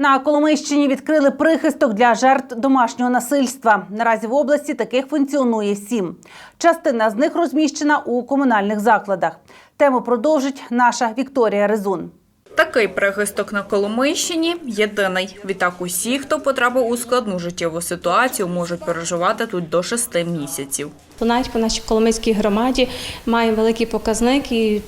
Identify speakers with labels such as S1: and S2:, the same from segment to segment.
S1: На Коломийщині відкрили прихисток для жертв домашнього насильства. Наразі в області таких функціонує сім. Частина з них розміщена у комунальних закладах. Тему продовжить наша Вікторія Резун.
S2: Такий прихисток на Коломийщині єдиний. Відтак усі, хто потрапив у складну життєву ситуацію, можуть переживати тут до шести місяців.
S3: Навіть по нашій Коломийській громаді маємо великий показник і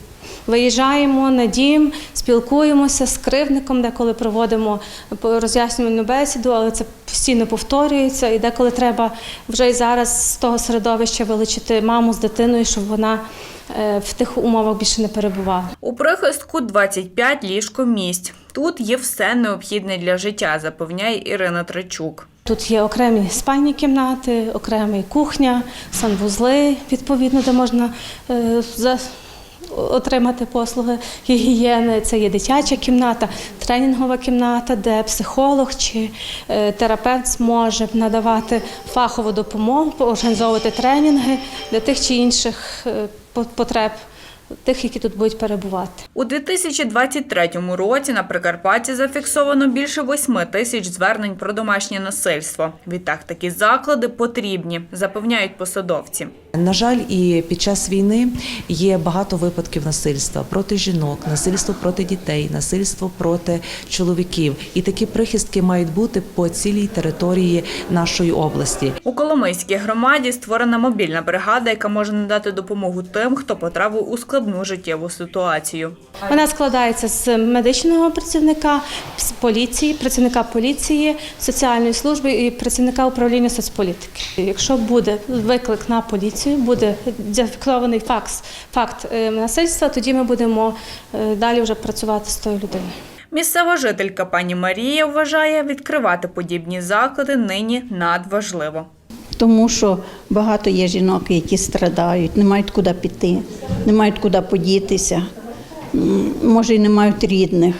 S3: виїжджаємо на дім, спілкуємося з кривдником, деколи проводимо роз'яснювальну бесіду, але це постійно повторюється. І деколи треба вже й зараз з того середовища вилучити маму з дитиною, щоб вона е, в тих умовах більше не перебувала.
S2: У прихистку 25 ліжкомісць. Тут є все необхідне для життя, запевняє Ірина Тречук.
S3: Тут є окремі спальні кімнати, окремі кухня, санвузли, відповідно, де можна е, за, отримати послуги гігієни. Це є дитяча кімната, тренінгова кімната, де психолог чи е, терапевт зможе надавати фахову допомогу, організовувати тренінги для тих чи інших е, потреб тих, які тут будуть перебувати.
S2: У 2023 році на Прикарпатті зафіксовано більше 8 тисяч звернень про домашнє насильство. Відтак такі заклади потрібні, запевняють посадовці.
S4: На жаль, і під час війни є багато випадків насильства проти жінок, насильство проти дітей, насильство проти чоловіків. І такі прихистки мають бути по цілій території нашої області.
S2: У Коломийській громаді створена мобільна бригада, яка може надати допомогу тим, хто потрапив у складну життєву ситуацію.
S3: Вона складається з медичного працівника, з поліції, працівника поліції, соціальної служби і працівника управління соцполітики. Якщо буде виклик на поліцію, буде зафіксований факт, факт е, насильства, тоді ми будемо е, далі вже працювати з тою людиною.
S2: Місцева жителька пані Марія вважає, відкривати подібні заклади нині надважливо.
S5: Тому що багато є жінок, які страдають, не мають куди піти, не мають куди подітися, може, і не мають рідних.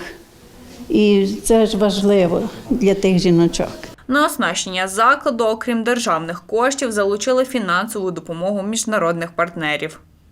S5: І це ж важливо для тих жіночок.
S2: На оснащення закладу, окрім державних коштів, залучили фінансову допомогу міжнародних партнерів.